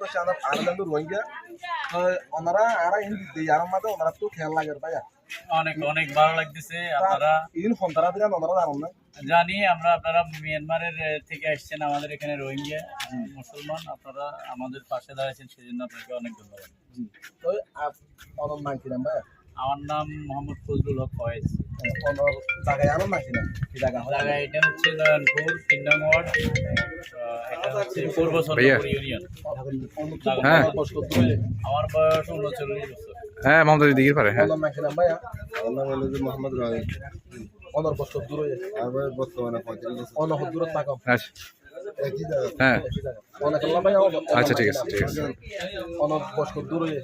তো আমার আনন্দ রোহিঙ্গা ওনারা আর ইন দিতে আর মাঝে ওনারা তো খেয়াল লাগে ভাই অনেক অনেক ভালো লাগতেছে আপনারা ইন ফোনতারা ওনারা জানেন না। জানি আমরা আপনারা মিয়ানমারের থেকে আসছেন আমাদের এখানে রোহিঙ্গা মুসলমান আপনারা আমাদের পাশে দাঁড়াচ্ছেন সেজন্য আপনাকে অনেক ধন্যবাদ। তো ওনার নাম কি নাম ভাই আমার নাম মোহাম্মদ ফজলুল হক ফয়েজ। জায়গায় আনার নাকি না কি জায়গা জায়গা এটা হচ্ছে নয়নপুর তিন নং ওয়ার্ড। হ্যাঁ। হ্যাঁ মমতা দিদির পারে হ্যাঁ। মোহাম্মদ হয়ে অনেক আচ্ছা। হ্যাঁ। অনেক আচ্ছা ঠিক আছে ঠিক আছে। অনেক হয়ে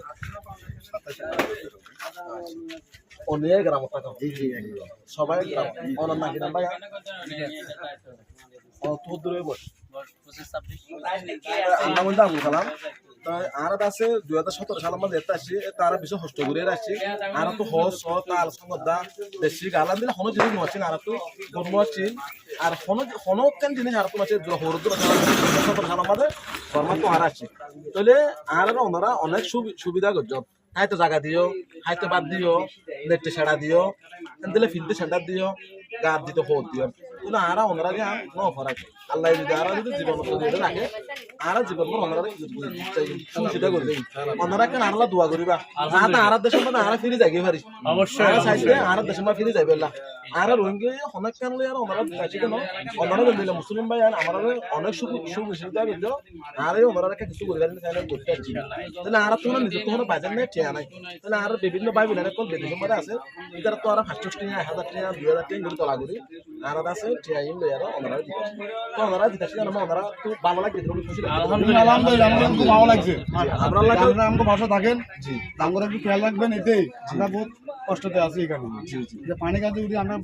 অনেক গ্রাম থাকো। সবাই গ্রাম। ওনার নাকি নাম ভাইয়া। ও তো দূরে বস। বেশি হস্ত ঘুরে আসছি আর তো হস হ তাল সঙ্গদা বেশি গালান দিলে হনো জিনিস মারছেন আর তো আর আছে আর ওনারা অনেক সুবি- সুবিধা দিও বাদ দিও নেটে সেড়া দিও দিলে ফিল্ডে সেন্টার দিও গাছ দিতে হোদ দিও কিন্তু আর ন ফরাক আল্লাহ যদি আর যদি জীবন দিয়ে রাখে আর জীবন ওনারা সুবিধা করে দেয় কেন আল্লাহ দোয়া করিবা? আর আর আর ফিরে যাই অবশ্যই আর ফিরে আল্লাহ। আর রোহিঙ্গা অনেক কেন লই আর ওনারা কাছে কেন? ওনারা দিলে মুসলিম ভাই আর আমার অনেক সুবিধা করছ আর ওনারা একটা কিছু করে দেন তাহলে করতে পারছি। তাহলে আর তোমার নিজের কোনো বাজার নেই ঠিয়া নাই। তাহলে আর বিভিন্ন ভাই বোনের কল বিদেশের মধ্যে আছে এটার তো আর পাঁচশো টাকা এক হাজার টাকা দুই হাজার টাকা করে তোলা করি আর আছে ঠিয়া ইন লই আর ওনারা দিতে তো ওনারা দিতে আসলে আমরা ওনারা তো ভালো লাগে খুশি আলহামদুলিল্লাহ। আমাদের খুব ভালো লাগছে। আমরা আল্লাহ ভাষা থাকেন। আমরা একটু খেয়াল রাখবেন এতেই। আমরা বহুত কষ্টতে আছি এখানে। যে পানি কাজে উঠে আমরা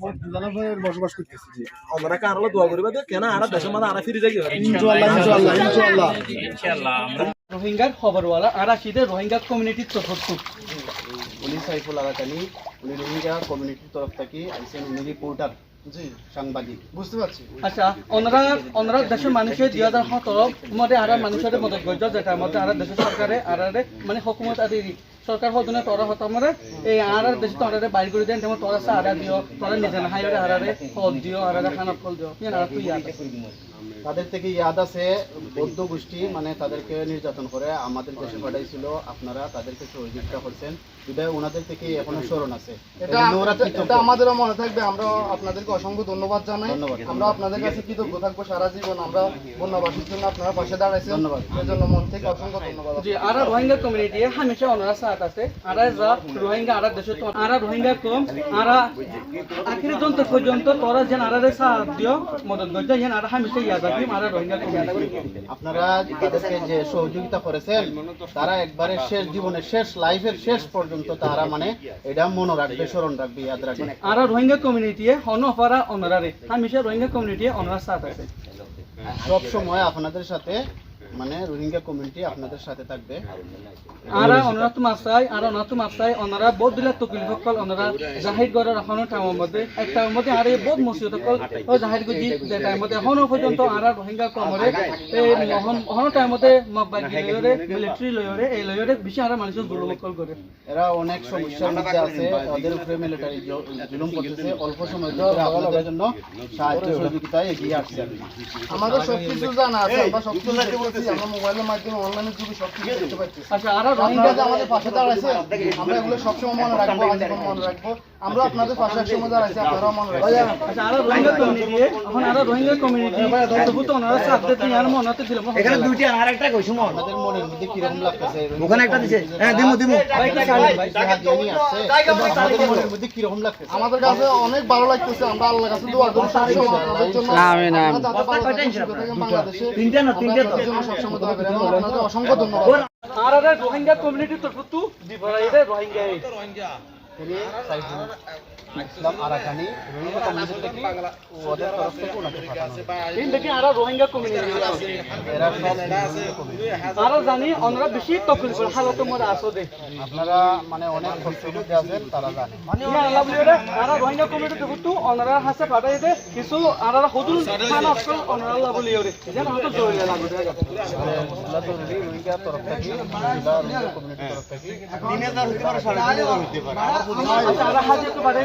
বসবাস করতেছি। ওনারা কার দোয়া করিবা যে কেন আরা দেশের মধ্যে আরা ফিরে যাই ইনশাআল্লাহ ইনশাআল্লাহ ইনশাআল্লাহ। ইনশাআল্লাহ। আমরা রোহিঙ্গার খবরওয়ালা আরা সিদে রোহিঙ্গা কমিউনিটির তরফ উনি সাইফুল আলাকানি উনি রোহিঙ্গা কমিউনিটির তরফ থেকে আইসেন উনি রিপোর্টার জি। সাংবাদিক। বুঝতে পারছি। আচ্ছা ওনারা ওনারা দেশের মানুষের দুই হাজার সতেরো মধ্যে আর মানুষের মদত করছে যেটার মধ্যে আর দেশের সরকারে আর মানে হকুমত আদি সরকার হতনে তোরা হতমরে এই আর দেশ তোরারে বাইর করে দেন তেমন তোরা সারা দিও তোরা নিজে না হাইরে ফল দিও আরারে খানা ফল দিও আর তুই ইয়াদ তাদের থেকে ইয়াদ আছে বৌদ্ধ গোষ্ঠী মানে তাদেরকে নির্যাতন করে আমাদের দেশে পাঠাইছিল আপনারা তাদেরকে সহযোগিতা করছেন। বিদায় ওনাদের থেকে এখনও স্মরণ আছে। এটা এজন্য আমাদেরও মনে থাকবে আমরা আপনাদেরকে অসংখ্য ধন্যবাদ জানাই। ধন্যবাদ। আমরা আপনাদের কাছে কৃতজ্ঞ থাকব সারা জীবন আমরা বন্যাবাসীর জন্য আপনারা পাশে দাঁড়াইছেন। ধন্যবাদ। এর জন্য মন থেকে অসংখ্য ধন্যবাদ। জি আর রোহিঙ্গা কমিউনিটি হামেশা ওনারা সাথ আছে। আর যা রোহিঙ্গা আর দেশে তো আর রোহিঙ্গা কম আর আখিরি যন্ত পর্যন্ত তোরা যেন সাথ দিও মদত করছে যেন আর হামেশা ইয়াদ আপনারা তাদেরকে যে সহযোগিতা করেছেন তারা একবারে শেষ জীবনের শেষ লাইফের শেষ পর্যন্ত তারা মানে এটা মনে রাখবে স্মরণ রাখবে ইয়াদ রাখবে। আর রোহিঙ্গা কমিউনিটি হন আমি অনারারে। হামেশা রোহিঙ্গা কমিউনিটি অনারা সাথ আছে। সব সময় আপনাদের সাথে মানে রোহিঙ্গা কমিউনিটি আপনাদের সাথে থাকবে। আর অনারা তো মাসাই আর অনারা মাসাই অনারা বহুত দিলা তকিল সকল অনারা জাহির গড়ের এখনও টাইমের মধ্যে এক টাইমের মধ্যে আর এই বহুত মসজিদ সকল ও জাহির গুজি যে টাইমের মধ্যে এখনও পর্যন্ত আর রোহিঙ্গা কমরে এই এখনও টাইমের মধ্যে মোবাইল লয়রে মিলিটারি লয়রে এই লয়রে বেশি আর মানুষের জুলুম সকল করে। এরা অনেক সমস্যার মধ্যে আছে ওদের উপরে মিলিটারি জুলুম করতেছে অল্প সময়ের ভিতরে আপনাদের জন্য সাহায্য সহযোগিতায় এগিয়ে আসছে। আমাদের সবকিছু জানা আছে আমরা সবকিছু আমরা মোবাইলের মাধ্যমে অনলাইনের যুগে সবকিছু দেখতে পাচ্ছি। আচ্ছা আর আপনারা আমাদের পাশে দাঁড়াইছে। আমরা এগুলো সবসময় মনে রাখব আজীবন মনে রাখব। আমরা আপনাদের পাশে একসময় দাঁড়াইছি আপনারাও মনে রাখবেন। আচ্ছা আর রোহিঙ্গা কমিউনিটি এখন আর রোহিঙ্গা কমিউনিটি তবু ওনারা সাথ দিতে আর মনে দিলাম এখানে দুইটা আপনাদের মনের মধ্যে কীরকম লাগতেছে? ওখানে একটা দিছে। হ্যাঁ দিমু দিমু। আমাদের মনের মধ্যে কীরকম লাগতেছে? আমাদের কাছে অনেক ভালো লাগতেছে আমরা আল্লাহর কাছে দোয়া করি আপনাদের জন্য থাকেন, সুস্থ থাকেন সবসময় অসংখ্য ধন্যবাদ। আর রোহিঙ্গা কমিউনিটি তো শুধু। রোহিঙ্গা। তিনি সাইফুল ইসলাম আরাকানি রোহিঙ্গা কমিউনিটি থেকে ওদের তরফ থেকে ওনাকে পাঠানো হয়েছে। এই দেখি আরা রোহিঙ্গা কমিউনিটি এরা সব রোহিঙ্গা community। আরা জানি ওনারা বেশি তকলিফ করে। হালত মরে আসো দে আপনারা মানে অনেক মধ্যে আছেন তারা জানে। ইয়া আল্লাহ বলি রে আরা রোহিঙ্গা কমিউনিটি দেখতো ওনারা হাসে পাঠাই দে। কিছু আরা হুদুল খান আফসল ওনারা আল্লাহ বলি রে যেন হয়তো জরুরি লাগবে মানে জেলা জরুরি রোহিঙ্গা তরফ থেকে জেলা রোহিঙ্গা কমিউনিটির তরফ থেকে। আচ্ছা আরা হাজে মানে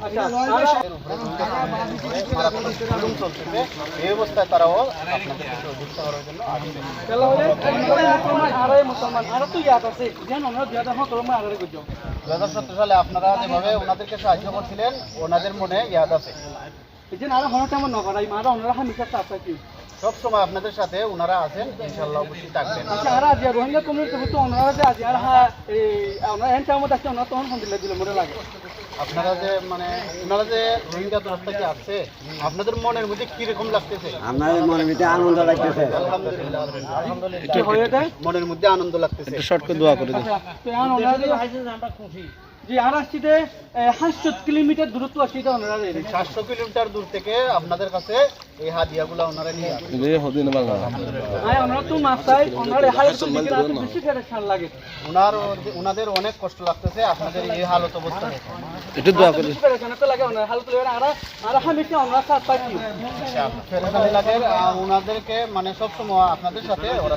আচ্ছা মুসলমান আরে মুসলমান আরা তো ইয়াদ আছে যেন সালে আপনারা যেভাবে ওনাদেরকে সাহায্য করছিলেন ওনাদের মনে ইয়াদ আছে এই যে আরা হনটা আমার নকরাই মারা ওনারা হামিশা চাপা কি সব সময় আপনাদের সাথে ওনারা আছেন ইনশাল্লাহ অবশ্যই থাকবেন। আচ্ছা আর রোহিঙ্গা কমিউনিটি হতো ওনারা যে আজ আর হা ওনারা এন টাইমত আছে ওনারা তখন হন্দিলে দিলে মনে লাগে। আপনারা যে মানে ওনারা যে রোহিঙ্গা তরফ থেকে আসছে আপনাদের মনের মধ্যে কীরকম লাগতেছে? আমার মনের ভিতরে আনন্দ লাগতেছে। আলহামদুলিল্লাহ হয়ে মনের মধ্যে আনন্দ লাগতেছে। আচ্ছা তো এখন ওনারা যে জি আর আসছি যে হাঁসশো কিলোমিটার দূরত্ব আসছি এটা ওনারা সাতশো কিলোমিটার দূর থেকে আপনাদের কাছে এই হাদিয়াগুলো ওনারা নিয়ে ওনারা তো ওনারা বেশি লাগে। ওনার ওনাদের অনেক কষ্ট লাগতেছে আপনাদের এই হালত অবস্থা একটু দোয়া করে। তো লাগে ওনারা হাল তুলে আর আর হামিশা ওনারা সাথ পাই ফেরেশানি লাগে ওনাদেরকে মানে সব সময় আপনাদের সাথে ওরা